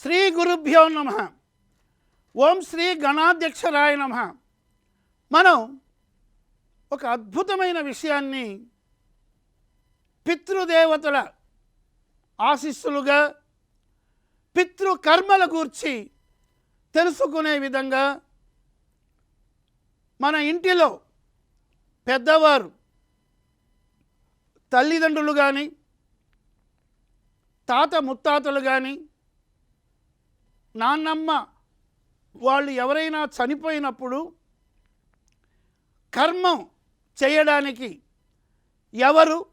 శ్రీ గురుభ్యో నమ. ఓం శ్రీ గణాధ్యక్షరాయ నమ. మనం ఒక అద్భుతమైన విషయాన్ని పితృదేవతల ఆశీస్సులుగా పితృకర్మల గూర్చి తెలుసుకునే విధంగా మన ఇంటిలో పెద్దవారు తల్లిదండ్రులు కానీ తాత ముత్తాతలు కానీ నాన్నమ్మ వాళ్ళు ఎవరైనా చనిపోయినప్పుడు కర్మం చేయడానికి ఎవరు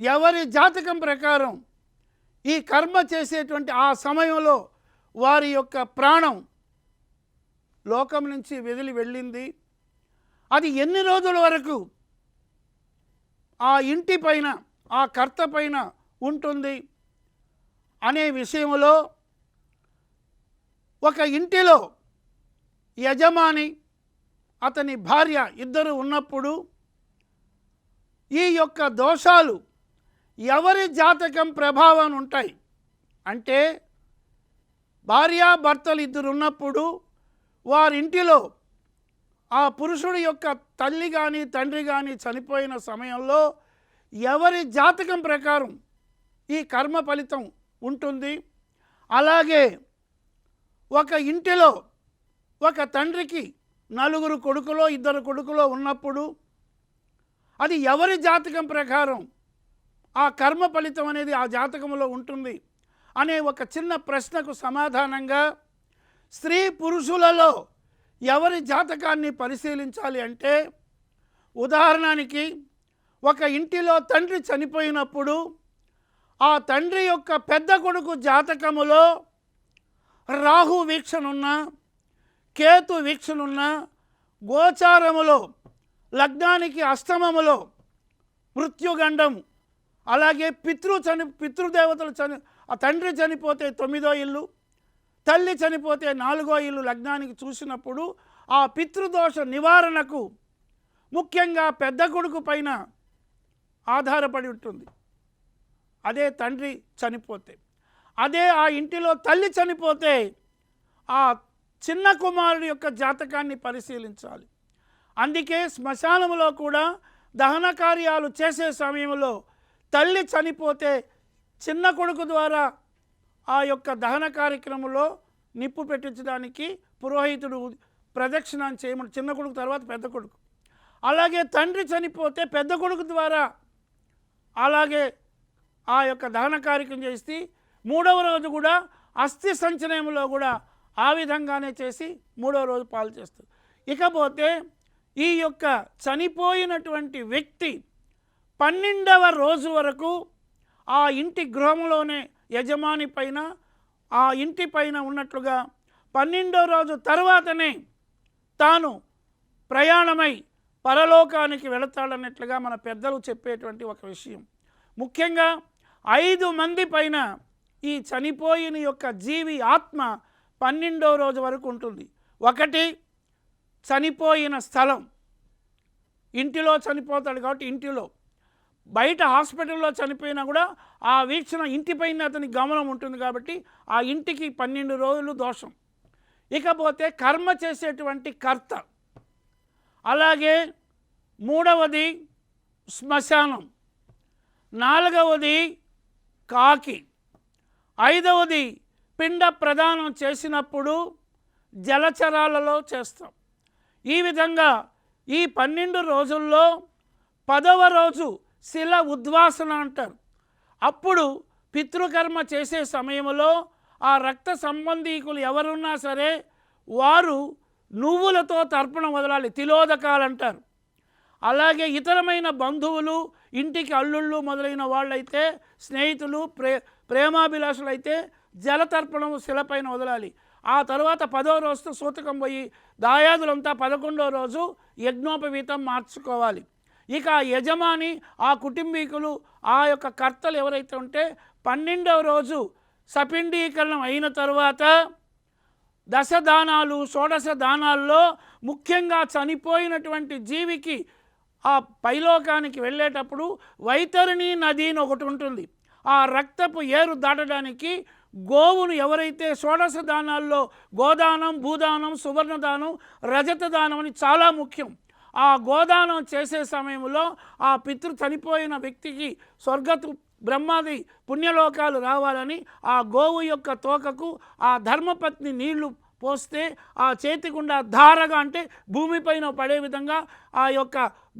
ఎవరి జాతకం ప్రకారం ఈ కర్మ చేసేటువంటి ఆ సమయంలో వారి యొక్క ప్రాణం లోకం నుంచి వెదిలి వెళ్ళింది. అది ఎన్ని రోజుల వరకు ఆ ఇంటి పైన ఆ కర్త పైన ఉంటుంది అనే విషయంలో ఒక ఇంటిలో యజమాని అతని భార్య ఇద్దరు ఉన్నప్పుడు ఈ యొక్క దోషాలు ఎవరి జాతకం ప్రభావం ఉంటాయి? అంటే భార్యాభర్తలు ఇద్దరు ఉన్నప్పుడు వారింటిలో ఆ పురుషుడి యొక్క తల్లి కానీ తండ్రి కానీ చనిపోయిన సమయంలో ఎవరి జాతకం ప్రకారం ఈ కర్మ ఫలితం ఉంటుంది? అలాగే ఒక ఇంటిలో ఒక తండ్రికి నలుగురు కొడుకులో ఇద్దరు కొడుకులో ఉన్నప్పుడు అది ఎవరి జాతకం ప్రకారం? ఆ కర్మ ఫలితం అనేది ఆ జాతకంలో ఉంటుంది అనే ఒక చిన్న ప్రశ్నకు సమాధానంగా స్త్రీ పురుషులలో ఎవరి జాతకాన్ని పరిశీలించాలి అంటే ఉదాహరణకి ఒక ఇంటిలో తండ్రి చనిపోయినప్పుడు ఆ తండ్రి యొక్క పెద్ద కొడుకు జాతకములో రాహు వీక్షనున్నా కేతు వీక్షనున్నా గోచారములో లగ్నానికి అష్టమములో మృత్యుగండం అలాగే పితృ చని పితృదేవతలు చని ఆ తండ్రి చనిపోతే తొమ్మిదో ఇల్లు తల్లి చనిపోతే నాలుగో ఇల్లు లగ్నానికి చూసినప్పుడు ఆ పితృదోష నివారణకు ముఖ్యంగా పెద్ద కొడుకు పైన ఆధారపడి ఉంటుంది. అదే తండ్రి చనిపోతే. అదే ఆ ఇంటిలో తల్లి చనిపోతే ఆ చిన్న కుమారుడి యొక్క జాతకాన్ని పరిశీలించాలి. అందుకే శ్మశానంలో కూడా దహన కార్యాలు చేసే సమయంలో తల్లి చనిపోతే చిన్న కొడుకు ద్వారా ఆ యొక్క దహన కార్యక్రమంలో నిప్పు పెట్టించడానికి పురోహితుడు ప్రదక్షిణ చేయమని చిన్న కొడుకు తర్వాత పెద్ద కొడుకు. అలాగే తండ్రి చనిపోతే పెద్ద కొడుకు ద్వారా అలాగే ఆ యొక్క దహన కార్యక్రమం చేసి మూడవ రోజు కూడా అస్థి సంచలనంలో కూడా ఆ విధంగానే చేసి మూడవ రోజు పాలు చేస్తారు. ఇకపోతే ఈ యొక్క చనిపోయినటువంటి వ్యక్తి పన్నెండవ రోజు వరకు ఆ ఇంటి గృహంలోనే యజమాని పైన ఆ ఇంటి పైన ఉన్నట్లుగా పన్నెండవ రోజు తర్వాతనే తాను ప్రయాణమై పరలోకానికి వెళతాడన్నట్లుగా మన పెద్దలు చెప్పేటువంటి ఒక విషయం. ముఖ్యంగా ఐదు మంది పైన ఈ చనిపోయిన యొక్క జీవి ఆత్మ పన్నెండవ రోజు వరకు ఉంటుంది. ఒకటి చనిపోయిన స్థలం. ఇంటిలో చనిపోతాడు కాబట్టి ఇంటిలో. బయట హాస్పిటల్లో చనిపోయినా కూడా ఆ వీక్షణ ఇంటిపైన అతని గమనం ఉంటుంది కాబట్టి ఆ ఇంటికి పన్నెండు రోజులు దోషం. ఇకపోతే కర్మ చేసేటువంటి కర్త. అలాగే మూడవది శ్మశానం. నాలుగవది కాకి. ఐదవది పిండ ప్రదానం చేసినప్పుడు జలచరాలలో చేస్తాం. ఈ విధంగా ఈ పన్నెండు రోజుల్లో పదవ రోజు శిల ఉద్వాసన అంటారు. అప్పుడు పితృకర్మ చేసే సమయంలో ఆ రక్త సంబంధీకులు ఎవరున్నా సరే వారు నువ్వులతో తర్పణం వదలాలి తిలోదకాలు అంటారు అలాగే ఇతరమైన బంధువులు ఇంటికి అల్లుళ్ళు మొదలైన వాళ్ళైతే స్నేహితులు ప్రే ప్రేమాభిలాషులైతే జలతర్పణం శిలపైన వదలాలి. ఆ తర్వాత పదో రోజుతో సూతకం పోయి దాయాదులంతా పదకొండో రోజు యజ్ఞోపవీతం మార్చుకోవాలి. ఇక ఆ యజమాని ఆ కుటుంబీకులు ఆ యొక్క కర్తలు ఎవరైతే ఉంటే పన్నెండవ రోజు సపిండీకరణం అయిన తర్వాత దశ దానాలు షోడశ దానాల్లో ముఖ్యంగా చనిపోయినటువంటి జీవికి ఆ పైలోకానికి వెళ్ళేటప్పుడు వైతరిణి నది అని ఒకటి ఉంటుంది. ఆ రక్తపు ఏరు దాటడానికి గోవును ఎవరైతే షోడశ దానాల్లో గోదానం భూదానం సువర్ణదానం రజత దానం అని చాలా ముఖ్యం. ఆ గోదానం చేసే సమయంలో ఆ పితృ చనిపోయిన వ్యక్తికి స్వర్గతు బ్రహ్మాది పుణ్యలోకాలు రావాలని ఆ గోవు యొక్క తోకకు ఆ ధర్మపత్ని నీళ్ళు పోస్తే ఆ చేతి గుండా ధారగా అంటే భూమిపైన పడే విధంగా ఆ యొక్క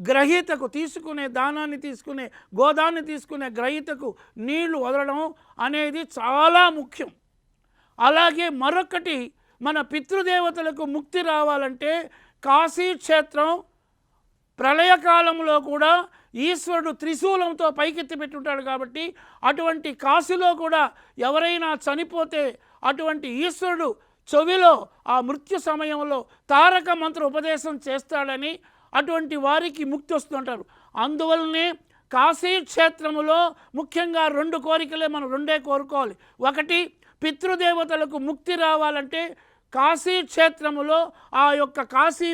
గ్రహీతకు తీసుకునే దానాన్ని తీసుకునే గోదాన్ని తీసుకునే గ్రహీతకు నీళ్ళు వదలడం అనేది చాలా ముఖ్యం. అలాగే మరొకటి మన పితృదేవతలకు ముక్తి రావాలంటే కాశీ క్షేత్రం ప్రళయకాలంలో కూడా ఈశ్వరుడు త్రిశూలంతో పైకెత్తి పెట్టుంటాడు కాబట్టి అటువంటి కాశీలో కూడా ఎవరైనా చనిపోతే అటువంటి ఈశ్వరుడు చెవిలో ఆ మృత్యు సమయంలో తారక మంత్ర ఉపదేశం చేస్తాడని అటువంటి వారికి ముక్తి వస్తుంటారు అందువల్లనే కాశీ క్షేత్రములో ముఖ్యంగా రెండు కోరికలే మనం రెండే కోరుకోవాలి. ఒకటి పితృదేవతలకు ముక్తి రావాలంటే కాశీ క్షేత్రములో ఆ యొక్క కాశీ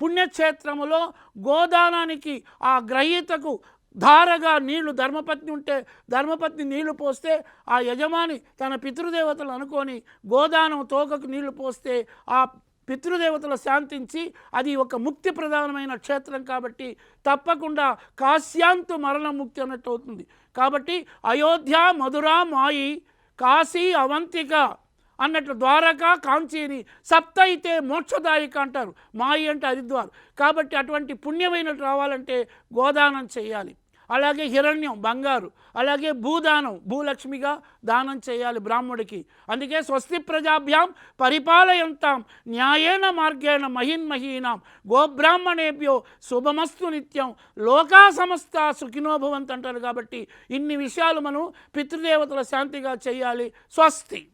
పుణ్యక్షేత్రములో గోదానానికి ఆ గ్రహీతకు ధారగా నీళ్ళు ధర్మపత్ని ఉంటే ధర్మపత్ని నీళ్ళు పోస్తే ఆ యజమాని తన పితృదేవతలు అనుకొని గోదానం తోకకు నీళ్ళు పోస్తే ఆ పితృదేవతలు శాంతించి అది ఒక ముక్తి ప్రధానమైన క్షేత్రం కాబట్టి తప్పకుండా కాశ్యాంతు మరణ ముక్తి అన్నట్టు అవుతుంది. కాబట్టి అయోధ్య మధుర మాయి కాశీ అవంతిక అన్నట్లు ద్వారక కాంచీని సప్త అయితే మోక్షదాయిక అంటారు. మాయి అంటే హరిద్వార్. కాబట్టి అటువంటి పుణ్యమైనట్టు రావాలంటే గోదానం చేయాలి. అలాగే హిరణ్యం బంగారు అలాగే భూదానం భూలక్ష్మిగా దానం చేయాలి బ్రాహ్మడికి. అందుకే స్వస్తి ప్రజాభ్యాం పరిపాలయంతాం న్యాయేన మార్గేణ మహిన్మహీనాం గోబ్రాహ్మణేభ్యో శుభమస్తు నిత్యం లోకా సమస్త సుఖినోభవంత్ అంటారు కాబట్టి ఇన్ని విషయాలు మనం పితృదేవతల శాంతిగా చేయాలి. స్వస్తి.